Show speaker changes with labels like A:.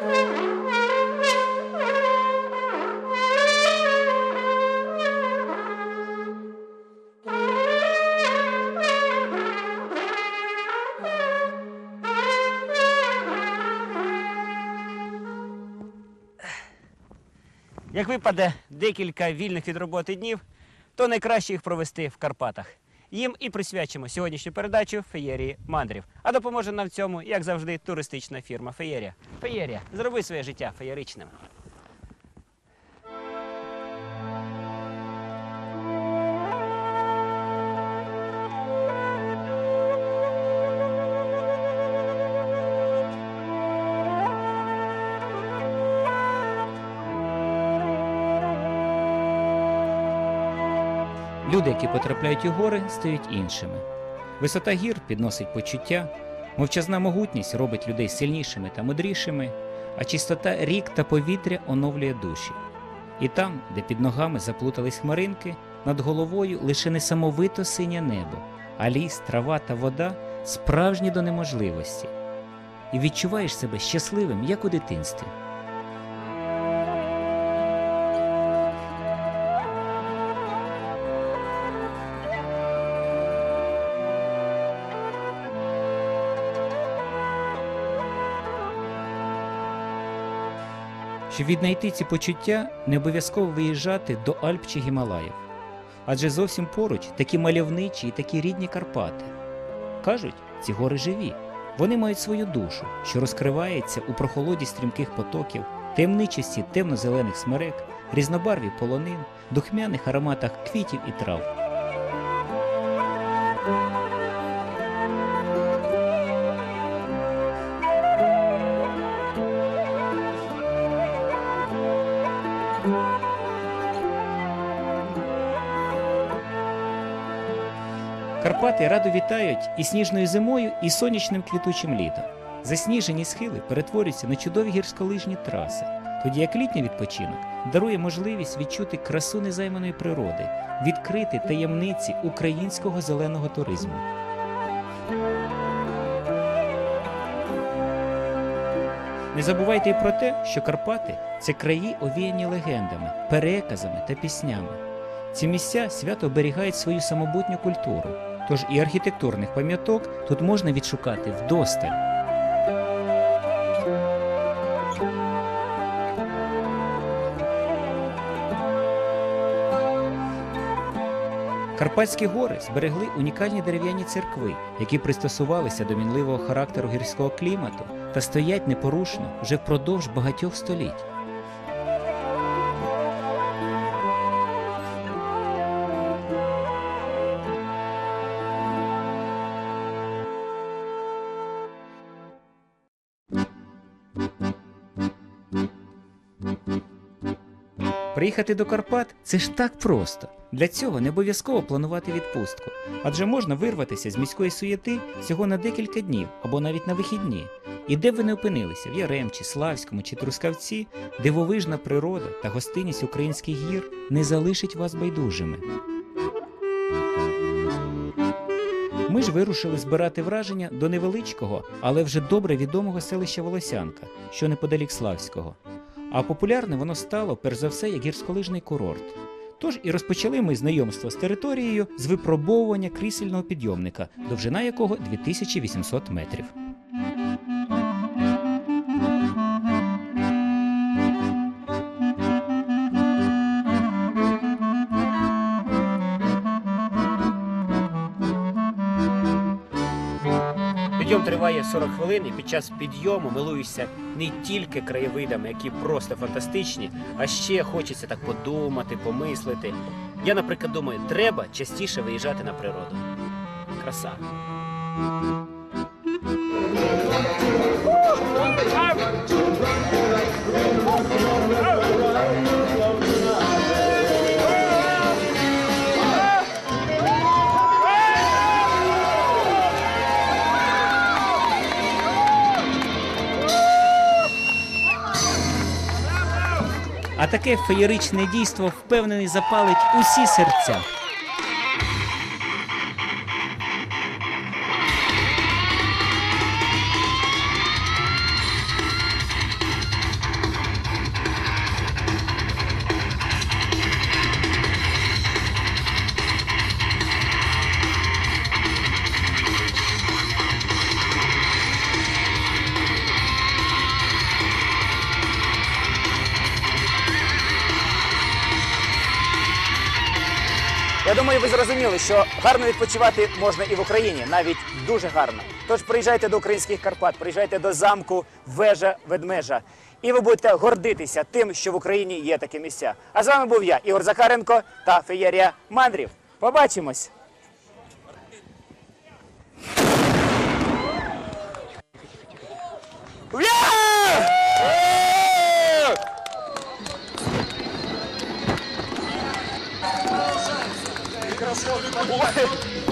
A: Як випаде декілька вільних від роботи днів, то найкраще їх провести в Карпатах. Їм і присвячимо сьогоднішню передачу феєрії мандрів. А допоможе нам в цьому, як завжди, туристична фірма Феєрія. Феєрія, зроби своє життя феєричним.
B: Люди, які потрапляють у гори, стають іншими. Висота гір підносить почуття, мовчазна могутність робить людей сильнішими та мудрішими, а чистота рік та повітря оновлює душі. І там, де під ногами заплутались хмаринки, над головою лише несамовито синє небо, а ліс, трава та вода справжні до неможливості. І відчуваєш себе щасливим, як у дитинстві. Щоб віднайти ці почуття, не обов'язково виїжджати до Альп чи Гімалаїв. Адже зовсім поруч такі мальовничі і такі рідні Карпати. Кажуть, ці гори живі. Вони мають свою душу, що розкривається у прохолоді стрімких потоків, таємничості темно-зелених смерек, різнобарві полонин, духмяних ароматах квітів і трав. Карпати радо вітають і сніжною зимою, і сонячним квітучим літом. Засніжені схили перетворюються на чудові гірськолижні траси, тоді як літній відпочинок дарує можливість відчути красу незайманої природи, відкрити таємниці українського зеленого туризму. Не забувайте і про те, що Карпати це краї овіяні легендами, переказами та піснями. Ці місця свято оберігають свою самобутню культуру, тож і архітектурних пам'яток тут можна відшукати вдосталь. Карпатські гори зберегли унікальні дерев'яні церкви, які пристосувалися до мінливого характеру гірського клімату та стоять непорушно вже впродовж багатьох століть. Приїхати до Карпат це ж так просто. Для цього не обов'язково планувати відпустку, адже можна вирватися з міської суєти всього на декілька днів або навіть на вихідні. І де б ви не опинилися в Яремчі, Славському чи Трускавці, дивовижна природа та гостинність українських гір не залишить вас байдужими. Ми ж вирушили збирати враження до невеличкого, але вже добре відомого селища Волосянка, що неподалік Славського. А популярне воно стало перш за все як гірськолижний курорт. Тож і розпочали ми знайомство з територією з випробовування крісельного підйомника, довжина якого 2800 метрів.
A: Підйом триває 40 хвилин, і під час підйому милуюся не тільки краєвидами, які просто фантастичні, а ще хочеться так подумати, помислити. Я, наприклад, думаю, треба частіше виїжджати на природу. Краса.
B: А таке феєричне дійство впевнений запалить усі серця.
A: Думаю, ви зрозуміли, що гарно відпочивати можна і в Україні, навіть дуже гарно. Тож приїжджайте до українських Карпат, приїжджайте до замку Вежа Ведмежа. І ви будете гордитися тим, що в Україні є такі місця. А з вами був я, Ігор Захаренко та Феєрія Мандрів. Побачимось! what?